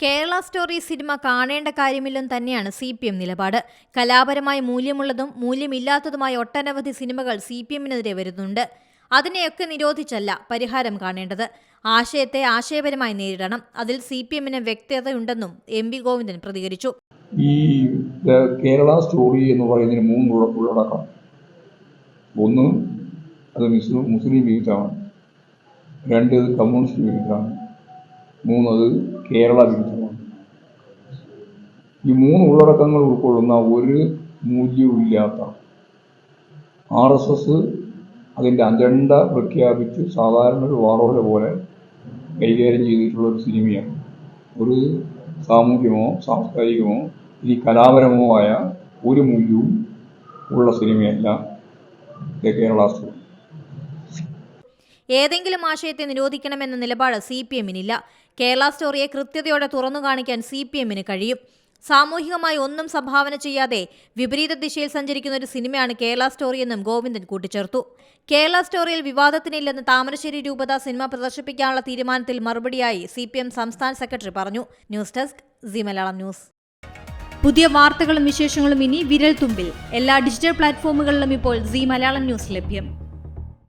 Kerala story cinema കാണേണ്ട കാര്യമില്ലെന്ന് തന്നെയാണ് സി പി എം നിലപാട്. കലാപരമായ മൂല്യമുള്ളതും മൂല്യമില്ലാത്തതുമായ ഒട്ടനവധി സിനിമകൾ സി പി എമ്മിനെതിരെ വരുന്നുണ്ട്. അതിനെയൊക്കെ നിരോധിച്ചല്ല പരിഹാരം കാണേണ്ടത്. ആശയത്തെ ആശയപരമായി നേരിടണം. അതിൽ സി പി എമ്മിന് വ്യക്തതയുണ്ടെന്നും എം വി ഗോവിന്ദൻ പ്രതികരിച്ചു. ഈ കേരള സ്റ്റോറി എന്ന് പറയുന്നതിന് മൂന്ന് ഉള്ള- ഉള്ളടക്കം. ഒന്ന് അത് മുസ്ലിം മുസ്ലിം വിരുദ്ധമാണ് രണ്ട് കമ്മ്യൂണിസ്റ്റ് വിരുദ്ധമാണ് മൂന്നത് കേരള വിരുദ്ധമാണ് ഈ മൂന്ന് ഉള്ളടക്കങ്ങൾ ഉൾക്കൊള്ളുന്ന ഒരു മൂല്യവുമില്ലാത്ത ആർ എസ് എസ് അതിന്റെ അജണ്ട പ്രഖ്യാപിച്ച് സാധാരണ ഒരു വാറോല പോലെ കൈകാര്യം ചെയ്തിട്ടുള്ള ഒരു സിനിമയാണ്. ഒരു സാമൂഹ്യമോ സാംസ്കാരികമോ ഇനി കലാപരമോ ആയ ഒരു മൂല്യവും ഉള്ള സിനിമയല്ല കേരള സ്റ്റോറി. ഏതെങ്കിലും ആശയത്തെ നിരോധിക്കണമെന്ന നിലപാട് സി പി എമ്മിനില്ല. കേരള സ്റ്റോറിയെ കൃത്യതയോടെ തുറന്നു കാണിക്കാൻ സി പി എമ്മിന് കഴിയും. സാമൂഹികമായി ഒന്നും സംഭാവന ചെയ്യാതെ വിപരീത ദിശയിൽ സഞ്ചരിക്കുന്ന ഒരു സിനിമയാണ് കേരള സ്റ്റോറി എന്നും ഗോവിന്ദൻ കൂട്ടിച്ചേർത്തു. കേരള സ്റ്റോറിയിൽ വിവാദത്തിനില്ലെന്ന് താമരശ്ശേരി രൂപത സിനിമ പ്രദർശിപ്പിക്കാനുള്ള തീരുമാനത്തിൽ മറുപടിയായി സി പി എം സംസ്ഥാന സെക്രട്ടറി പറഞ്ഞു. News desk C Malayalam news. പുതിയ വാർത്തകളും വിശേഷങ്ങളും ഇനി വിരൽ തുമ്പിൽ എല്ലാ ഡിജിറ്റൽ പ്ലാറ്റ്ഫോമുകളിലും ഇപ്പോൾ സി മലയാളം ന്യൂസ് ലഭ്യം.